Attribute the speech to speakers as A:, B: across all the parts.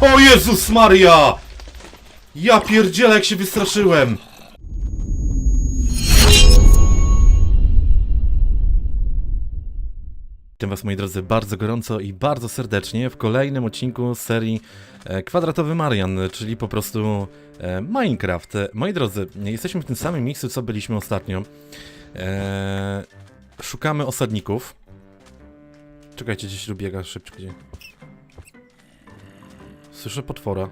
A: O Jezus Maria! Ja pierdzielę jak się wystraszyłem! Witam Was moi drodzy bardzo gorąco i bardzo serdecznie w kolejnym odcinku serii e, Kwadratowy Marian, czyli po prostu e, Minecraft. Moi drodzy, jesteśmy w tym samym miejscu co byliśmy ostatnio. E, szukamy osadników. Czekajcie, gdzieś tu biega szybko. Gdzie? Słyszę potwora.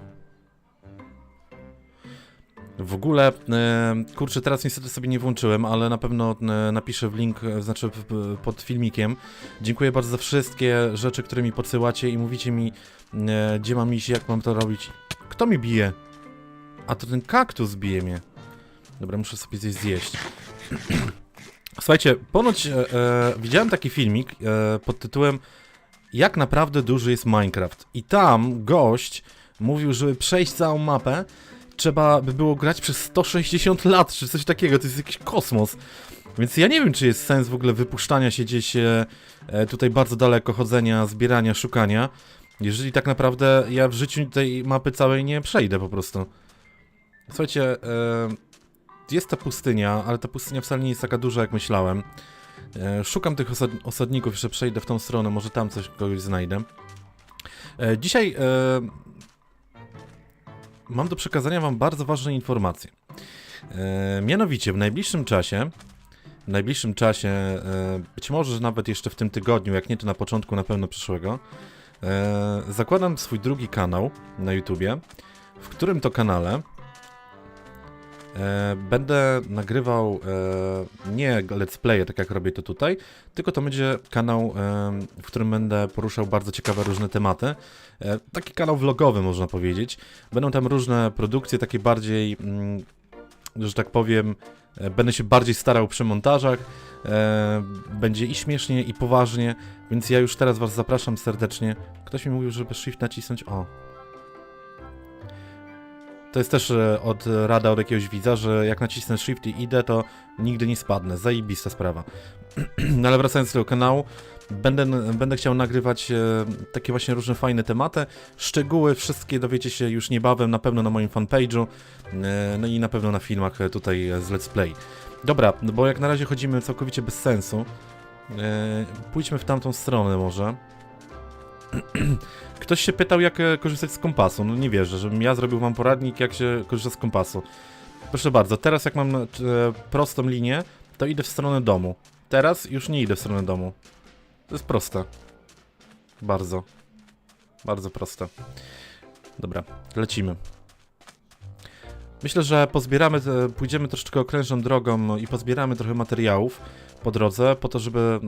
A: W ogóle, e, kurczę, teraz niestety sobie nie włączyłem, ale na pewno e, napiszę w link, e, znaczy pod filmikiem. Dziękuję bardzo za wszystkie rzeczy, które mi podsyłacie i mówicie mi, gdzie mam iść, jak mam to robić. Kto mi bije? A to ten kaktus bije mnie. Dobra, muszę sobie coś zjeść. Słuchajcie, ponoć e, widziałem taki filmik e, pod tytułem Jak naprawdę duży jest Minecraft. I tam gość mówił, żeby przejść całą mapę, trzeba by było grać przez 160 lat, czy coś takiego. To jest jakiś kosmos. Więc ja nie wiem, czy jest sens w ogóle wypuszczania się gdzieś e, e, tutaj bardzo daleko, chodzenia, zbierania, szukania. Jeżeli tak naprawdę ja w życiu tej mapy całej nie przejdę po prostu. Słuchajcie, e, jest ta pustynia, ale ta pustynia wcale nie jest taka duża, jak myślałem. E, szukam tych osad osadników, jeszcze przejdę w tą stronę, może tam coś kogoś znajdę. E, dzisiaj e, mam do przekazania Wam bardzo ważne informacje. Mianowicie, w najbliższym czasie, w najbliższym czasie, być może że nawet jeszcze w tym tygodniu, jak nie to na początku na pewno przyszłego, zakładam swój drugi kanał na YouTubie, w którym to kanale będę nagrywał e, nie let's playe, tak jak robię to tutaj, tylko to będzie kanał, e, w którym będę poruszał bardzo ciekawe różne tematy. E, taki kanał vlogowy, można powiedzieć. Będą tam różne produkcje, takie bardziej, mm, że tak powiem, e, będę się bardziej starał przy montażach. E, będzie i śmiesznie, i poważnie, więc ja już teraz Was zapraszam serdecznie. Ktoś mi mówił, żeby shift nacisnąć. O. To jest też e, od rada od jakiegoś widza, że jak nacisnę shift i idę, to nigdy nie spadnę. Zajebista sprawa. no ale wracając do tego kanału, będę, będę chciał nagrywać e, takie właśnie różne fajne tematy. Szczegóły wszystkie dowiecie się już niebawem, na pewno na moim fanpage'u, e, no i na pewno na filmach tutaj z Let's Play. Dobra, no bo jak na razie chodzimy całkowicie bez sensu. Pójdźmy w tamtą stronę może. Ktoś się pytał, jak e, korzystać z kompasu. No nie wierzę, żebym ja zrobił wam poradnik, jak się korzysta z kompasu. Proszę bardzo, teraz jak mam e, prostą linię, to idę w stronę domu. Teraz już nie idę w stronę domu. To jest proste. Bardzo. Bardzo proste. Dobra, lecimy. Myślę, że pozbieramy, te- pójdziemy troszeczkę okrężną drogą i pozbieramy trochę materiałów po drodze, po to, żeby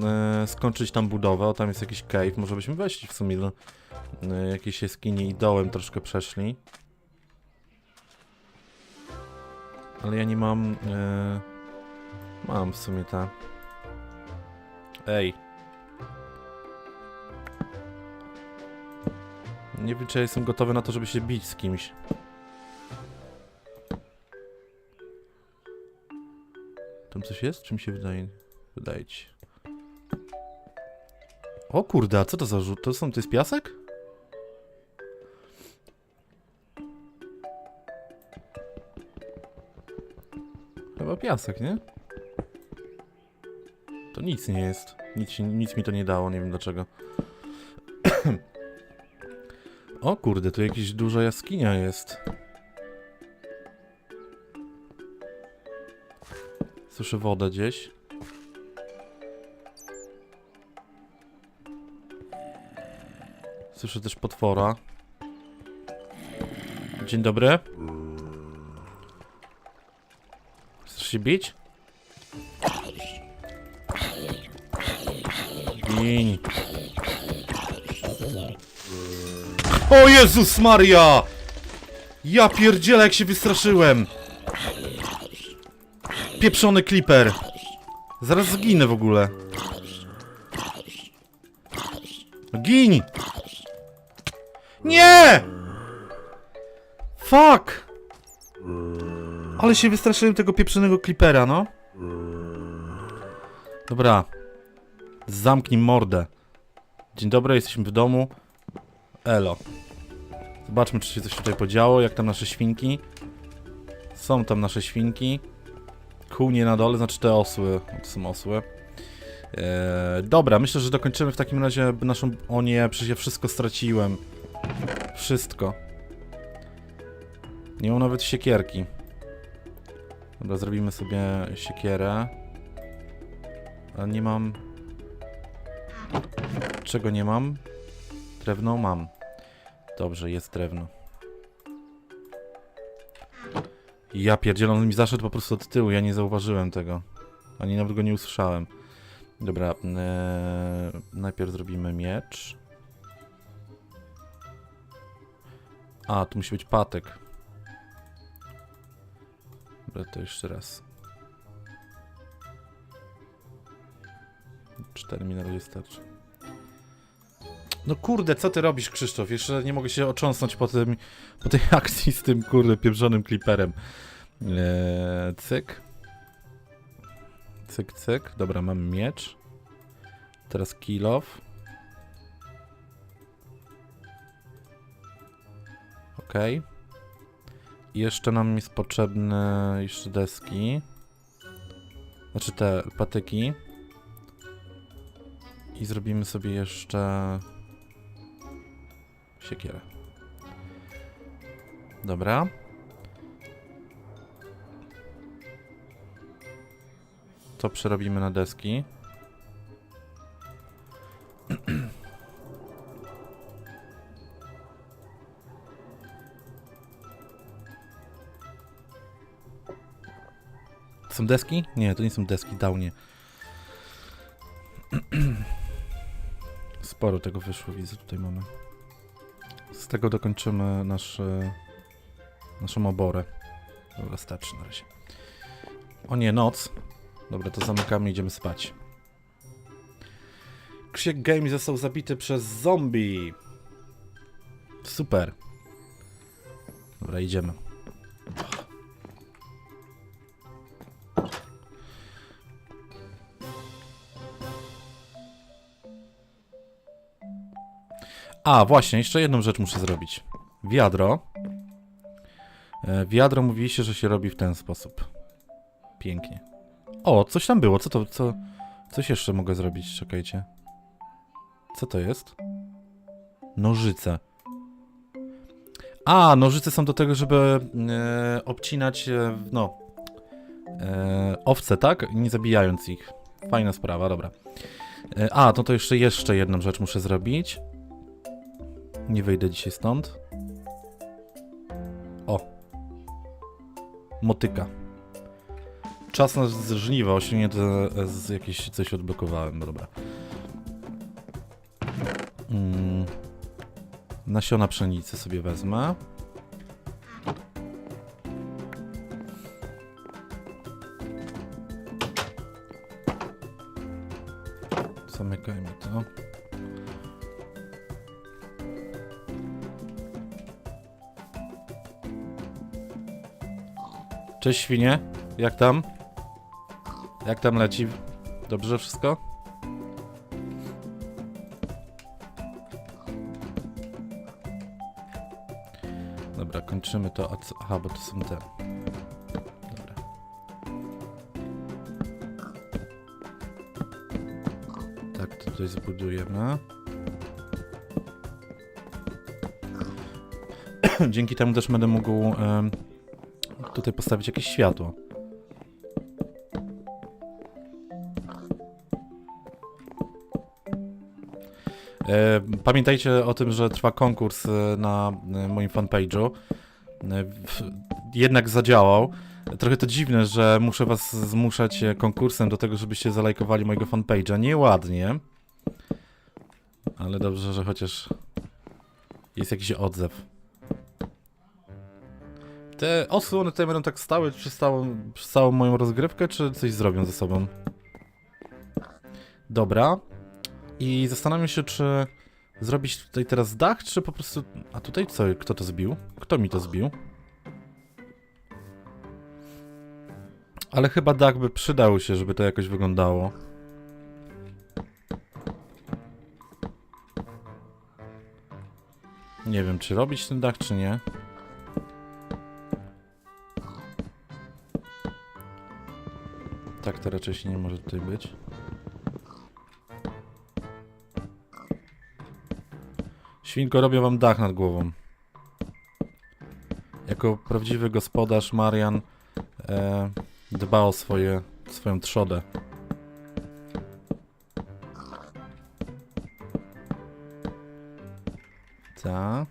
A: e, skończyć tam budowę. O, tam jest jakiś cave, może byśmy weszli w sumie do e, jakiejś jaskini i dołem troszkę przeszli. Ale ja nie mam... E, mam w sumie ta... Ej. Nie wiem, czy ja jestem gotowy na to, żeby się bić z kimś. Tam coś jest? Czy mi się wydaje? Wydaje ci. O kurde, a co to za rzut? To są, to jest piasek? Chyba piasek, nie? To nic nie jest. Nic, nic mi to nie dało, nie wiem dlaczego. o kurde, tu jakaś duża jaskinia jest. Słyszę wodę gdzieś. Słyszę też potwora. Dzień dobry. Chcesz się bić? Gin. O Jezus Maria! Ja pierdzielę jak się wystraszyłem! Pieprzony Clipper. Zaraz zginę w ogóle. Gin! Nie! Fuck! Ale się wystraszyłem tego pieprzonego Clippera, no. Dobra. Zamknij mordę. Dzień dobry, jesteśmy w domu. Elo. Zobaczmy, czy się coś tutaj podziało, jak tam nasze świnki. Są tam nasze świnki. Kół nie na dole, znaczy te osły. To są osły. Eee, dobra, myślę, że dokończymy w takim razie naszą... O nie, przecież ja wszystko straciłem. Wszystko. Nie mam nawet siekierki. Dobra, zrobimy sobie siekierę. Ale nie mam... Czego nie mam? Drewno mam. Dobrze, jest drewno. Ja pierdzielę, on mi zaszedł po prostu od tyłu, ja nie zauważyłem tego. Ani nawet go nie usłyszałem. Dobra, e, najpierw zrobimy miecz. A, tu musi być patek. Dobra, to jeszcze raz. 4 mi na razie starczy. No kurde, co ty robisz, Krzysztof? Jeszcze nie mogę się otrząsnąć po, tym, po tej akcji z tym, kurde, pieprzonym kliperem. Eee, cyk. Cyk, cyk. Dobra, mamy miecz. Teraz kill off. Okej. I Jeszcze nam jest potrzebne jeszcze deski. Znaczy te patyki. I zrobimy sobie jeszcze siekierę. Dobra. To przerobimy na deski. To są deski? Nie, to nie są deski, downie. Sporo tego wyszło, widzę, tutaj mamy. Tego dokończymy nasz, naszą oborę. Dobra, starczy na razie. O nie, noc. Dobra, to zamykamy i idziemy spać. Krzyk Game został zabity przez zombie. Super. Dobra, idziemy. A, właśnie, jeszcze jedną rzecz muszę zrobić. Wiadro. E, wiadro mówi się, że się robi w ten sposób. Pięknie. O, coś tam było. Co to, co... Coś jeszcze mogę zrobić, czekajcie. Co to jest? Nożyce. A, nożyce są do tego, żeby e, obcinać, e, no, e, owce, tak? Nie zabijając ich. Fajna sprawa, dobra. E, a, to to jeszcze, jeszcze jedną rzecz muszę zrobić. Nie wyjdę dzisiaj stąd. O. Motyka. Czas na żniwa, osiągnięte z jakieś coś odblokowałem, dobra. Mm. Nasiona pszenicy sobie wezmę. Zamykajmy to. Cześć świnie, jak tam? Jak tam leci? Dobrze wszystko? Dobra, kończymy to. Aha, bo to są te. Dobra. Tak, to tutaj zbudujemy. Dzięki temu też będę mógł tutaj postawić jakieś światło. E, Pamiętajcie o tym, że trwa konkurs e, na e, moim fanpage'u. Jednak zadziałał. Trochę to dziwne, że muszę was zmuszać konkursem do tego, żebyście zalajkowali mojego fanpage'a. Nieładnie. Ale dobrze, że chociaż jest jakiś odzew. Te osły, one tutaj będą tak stały przez całą, przez całą moją rozgrywkę, czy coś zrobią ze sobą? Dobra. I zastanawiam się, czy zrobić tutaj teraz dach, czy po prostu... A tutaj co? Kto to zbił? Kto mi to zbił? Ale chyba dach by przydał się, żeby to jakoś wyglądało. Nie wiem, czy robić ten dach, czy nie. Tak to raczej się nie może tutaj być. Świnko, robię wam dach nad głową. Jako prawdziwy gospodarz Marian e, dba o swoje, swoją trzodę. Ta.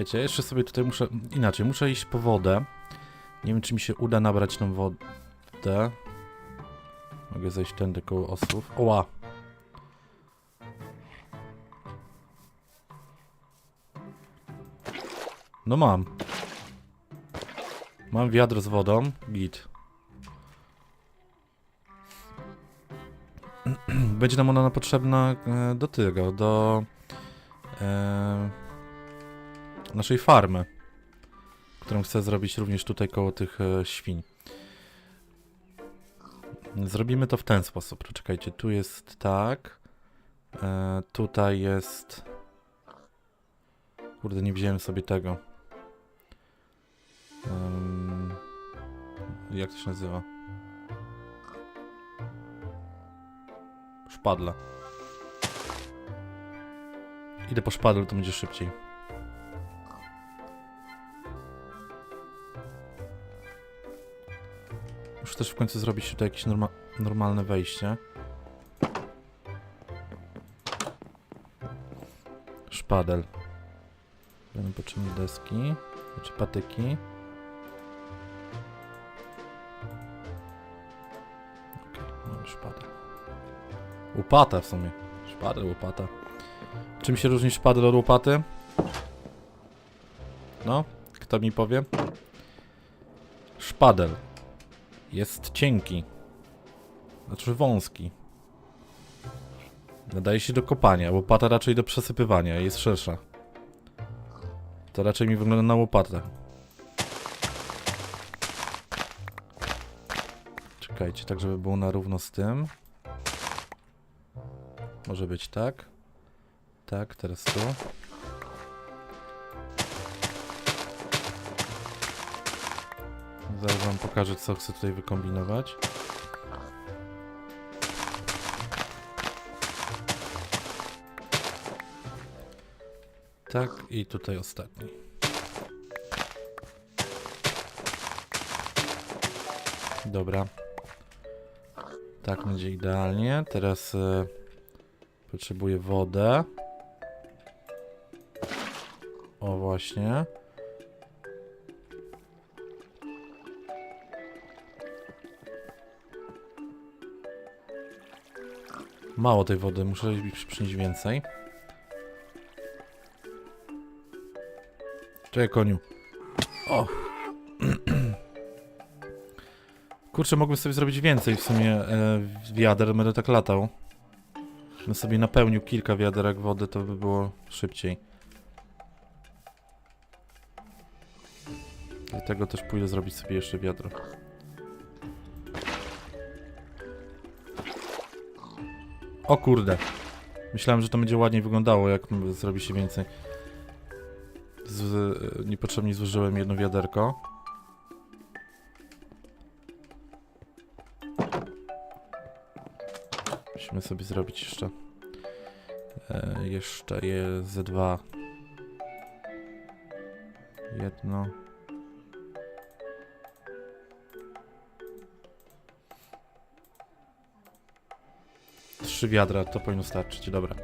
A: Czekajcie, jeszcze sobie tutaj muszę. Inaczej, muszę iść po wodę. Nie wiem, czy mi się uda nabrać tą wodę. Mogę zejść tędy koło osłów. Oła! No mam. Mam wiadro z wodą. Git. Będzie nam ona potrzebna e, do tego, do e, naszej farmy, którą chcę zrobić również tutaj koło tych e, świń. Zrobimy to w ten sposób. Czekajcie, tu jest tak. E, tutaj jest. Kurde, nie wziąłem sobie tego. Jak to się nazywa? Szpadla. Idę po szpadel, to będzie szybciej. Muszę też w końcu zrobić tutaj jakieś norma normalne wejście. Szpadel. Będą potrzebne deski, czy patyki. Okej, mamy szpadel. Łopata w sumie. Szpadel, łopata. Czym się różni szpadel od łopaty? No, kto mi powie? Szpadel jest cienki. Znaczy wąski. Nadaje się do kopania. Łopata raczej do przesypywania. Jest szersza. To raczej mi wygląda na łopatę. Czekajcie, tak żeby było na równo z tym. Może być tak. Tak, teraz tu. Zaraz wam pokażę, co chcę tutaj wykombinować. Tak, i tutaj ostatni. Dobra. Tak będzie idealnie. Teraz e, potrzebuję wodę. O, właśnie. Mało tej wody, muszę przynieść więcej. Czekaj, koniu. O! Kurczę, mógłbym sobie zrobić więcej w sumie e, wiader, będę tak latał. Bym sobie napełnił kilka wiaderek wody, to by było szybciej. Dlatego też pójdę zrobić sobie jeszcze wiadro. O kurde. Myślałem, że to będzie ładniej wyglądało, jak zrobi się więcej. Z, e, niepotrzebnie zużyłem jedno wiaderko. Musimy sobie zrobić jeszcze. E, jeszcze je ze dwa. Jedno. Trzy wiadra, to powinno starczyć, dobra.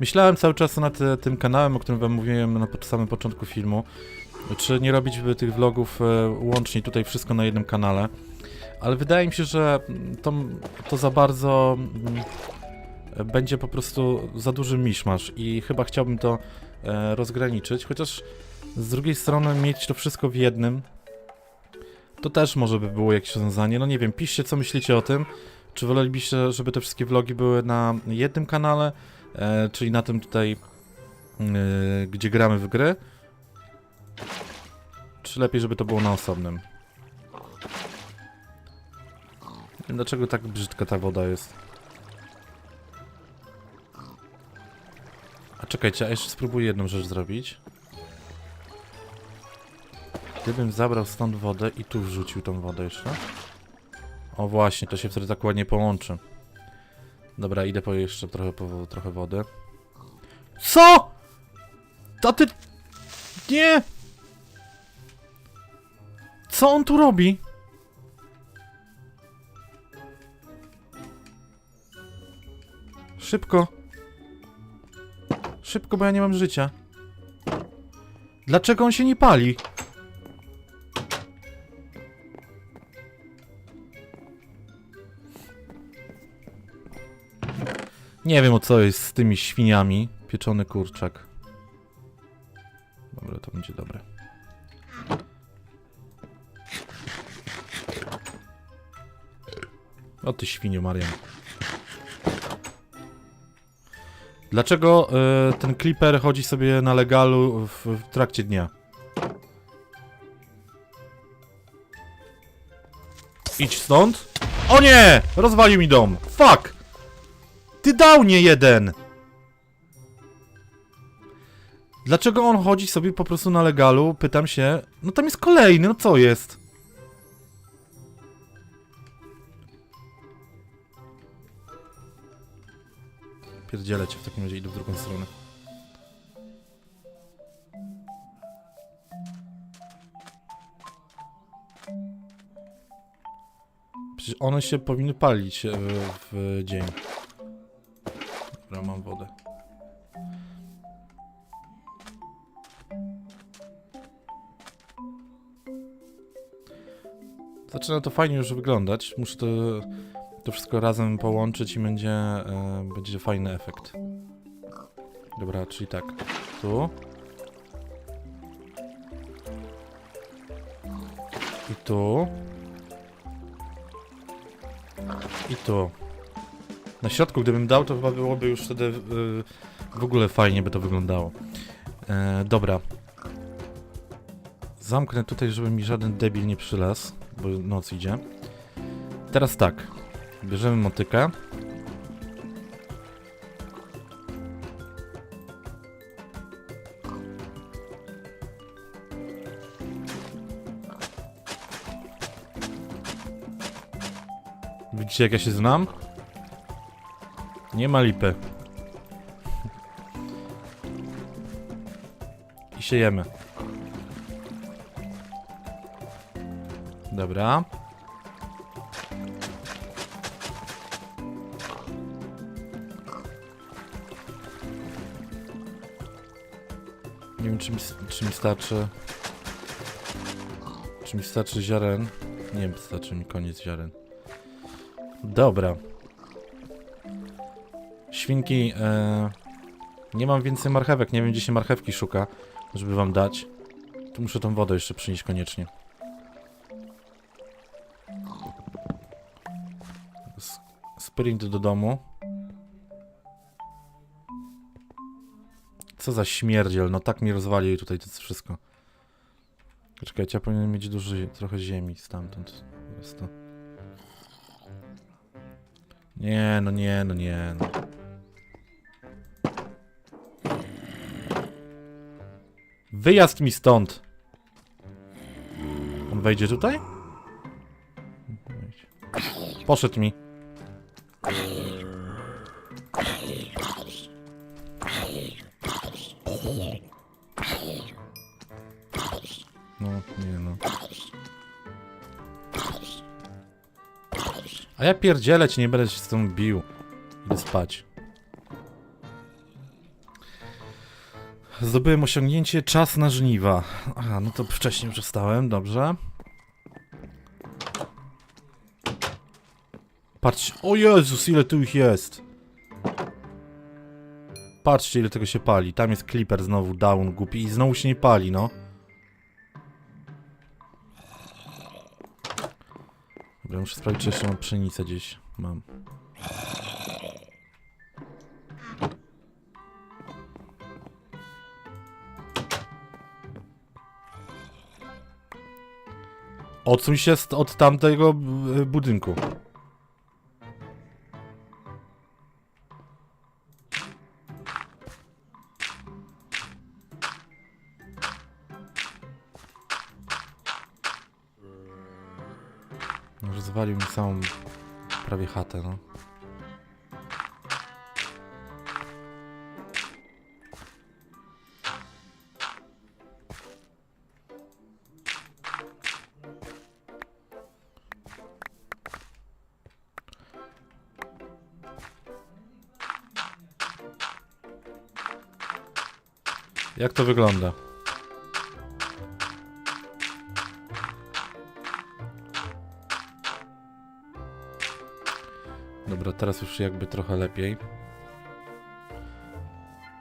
A: Myślałem cały czas nad e, tym kanałem, o którym wam mówiłem na samym początku filmu. Czy nie robić tych vlogów e, łącznie tutaj wszystko na jednym kanale. Ale wydaje mi się, że mm, to, to za bardzo mm, e, będzie po prostu za duży miszmasz i chyba chciałbym to rozgraniczyć, chociaż z drugiej strony mieć to wszystko w jednym, to też może by było jakieś rozwiązanie. No nie wiem, piszcie co myślicie o tym. Czy wolelibyście, żeby te wszystkie vlogi były na jednym kanale, e, czyli na tym tutaj yy, gdzie gramy w gry? Czy lepiej, żeby to było na osobnym? Nie wiem, Dlaczego tak brzydka ta woda jest? Czekajcie, a jeszcze spróbuję jedną rzecz zrobić. Gdybym zabrał stąd wodę i tu wrzucił tą wodę jeszcze. O właśnie, to się wtedy tak ładnie połączy. Dobra, idę po jeszcze trochę, po, trochę wody. Co?! To ty... Nie! Co on tu robi? Szybko. Szybko, bo ja nie mam życia. Dlaczego on się nie pali? Nie wiem o co jest z tymi świniami. Pieczony kurczak. Dobra, to będzie dobre. O ty świnio, Marian. Dlaczego y, ten Clipper chodzi sobie na legalu w, w trakcie dnia? Idź stąd. O nie! Rozwalił mi dom. Fuck! Ty dał nie jeden! Dlaczego on chodzi sobie po prostu na legalu? Pytam się. No tam jest kolejny, no co jest? Pierdzielę cię w takim razie, idę w drugą stronę. Przecież one się powinny palić e, w dzień. Dobra, mam wodę. Zaczyna to fajnie już wyglądać. Muszę to, to wszystko razem połączyć i będzie, e, będzie fajny efekt. Dobra, czyli tak. Tu. I tu. I tu. Na środku, gdybym dał, to chyba byłoby już wtedy y, w ogóle fajnie by to wyglądało. E, dobra. Zamknę tutaj, żeby mi żaden debil nie przylazł, bo noc idzie. Teraz tak. Bierzemy motykę. Widzicie jak ja się znam? Nie ma lipy. I siejemy. Dobra. Wiem, czy mi, czy mi starczy... Czy mi starczy ziaren? Nie wiem, starczy mi koniec ziaren. Dobra. Świnki, e, nie mam więcej marchewek, nie wiem gdzie się marchewki szuka, żeby wam dać. Tu muszę tą wodę jeszcze przynieść koniecznie. Sprint do domu. Co za śmierdziel, no tak mi rozwalił tutaj to wszystko. Czekajcie, ja powinienem mieć dużo, trochę ziemi stamtąd. Jest to. Nie, no nie, no nie, no. Wyjazd mi stąd! On wejdzie tutaj? Poszedł mi. No, nie no. A ja pierdzielę cię, nie będę się z tą bił. Idę spać. Zdobyłem osiągnięcie czas na żniwa. Aha, no to wcześniej już wstałem, dobrze. Patrz, o Jezus, ile tu ich jest. Patrzcie, ile tego się pali. Tam jest Clipper znowu, down, głupi. I znowu się nie pali, no. Dobra, muszę sprawdzić, czy jeszcze mam pszenicę gdzieś. Mam. Odsuń się od tamtego e, budynku. Budynku. Rozwalił mi całą prawie chatę, no. Jak to wygląda? Dobra, teraz już jakby trochę lepiej.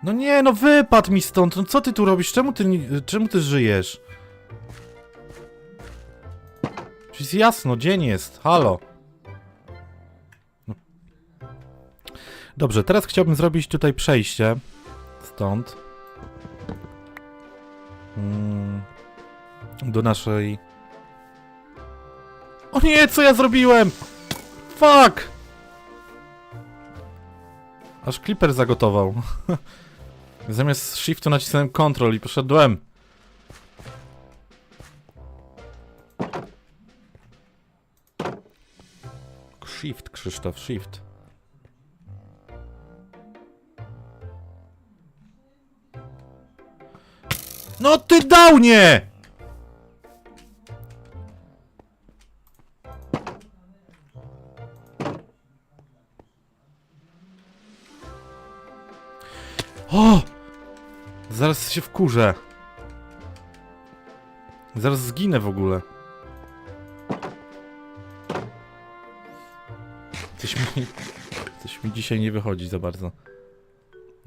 A: No nie, no wypadł mi stąd. No co ty tu robisz? Czemu ty, czemu ty żyjesz? Jest jasno, dzień jest. Halo. No. Dobrze, teraz chciałbym zrobić tutaj przejście. Stąd. Mm, do naszej... O nie, co ja zrobiłem? Fuck! Aż Clipper zagotował. Zamiast shiftu nacisnąłem Ctrl i poszedłem. Shift, Krzysztof, shift. No ty downie! O! Zaraz się wkurzę. Zaraz zginę w ogóle. Coś mi... Coś mi dzisiaj nie wychodzi za bardzo.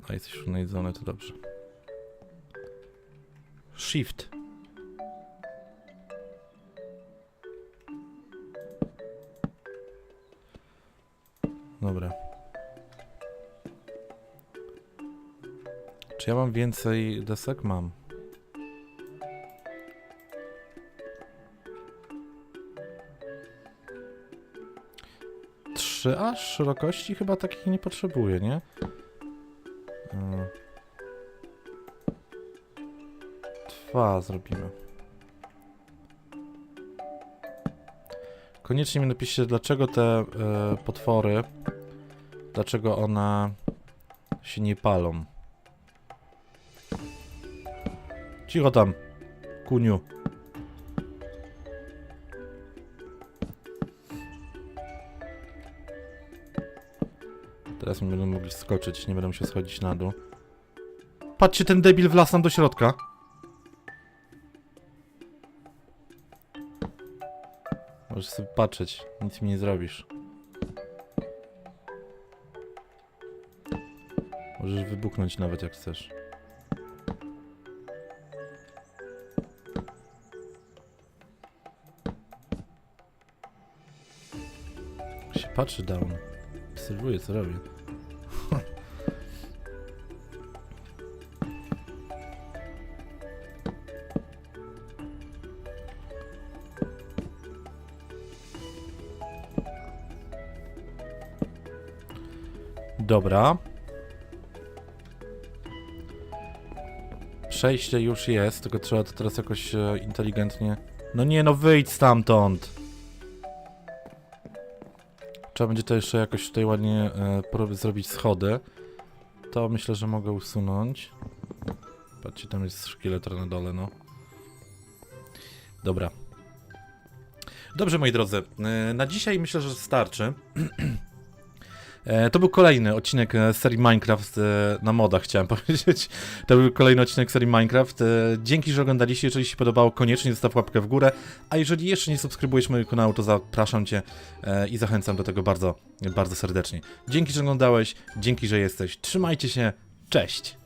A: A jesteś już najedzony, to dobrze. Shift. Czy ja mam więcej desek? Mam. Trzy aż szerokości chyba takich nie potrzebuję, nie? Mm. Dwa zrobimy. Koniecznie mi napiszcie, dlaczego te e, potwory, dlaczego one się nie palą. Cicho tam, kuniu. Teraz mi będą mogli skoczyć, nie będę musiał schodzić na dół. Patrzcie, ten debil wlazł nam do środka. Możesz sobie patrzeć, nic mi nie zrobisz. Możesz wybuchnąć nawet jak chcesz. Patrzy down. Obserwuje co robię. Dobra. Przejście już jest, tylko trzeba to teraz jakoś e, inteligentnie... No nie, no wyjdź stamtąd! Trzeba będzie to jeszcze jakoś tutaj ładnie e, zrobić schody. To myślę, że mogę usunąć. Patrzcie, tam jest szkieletor na dole, no. Dobra. Dobrze, moi drodzy. e, Na dzisiaj myślę, że starczy. E, To był kolejny odcinek e, serii Minecraft e, na modach, chciałem powiedzieć. To był kolejny odcinek serii Minecraft. Dzięki, że oglądaliście. Jeżeli się podobało, koniecznie zostaw łapkę w górę. A jeżeli jeszcze nie subskrybujesz mojego kanału, to zapraszam Cię i zachęcam do tego bardzo, bardzo serdecznie. Dzięki, że oglądałeś. Dzięki, że jesteś. Trzymajcie się. Cześć!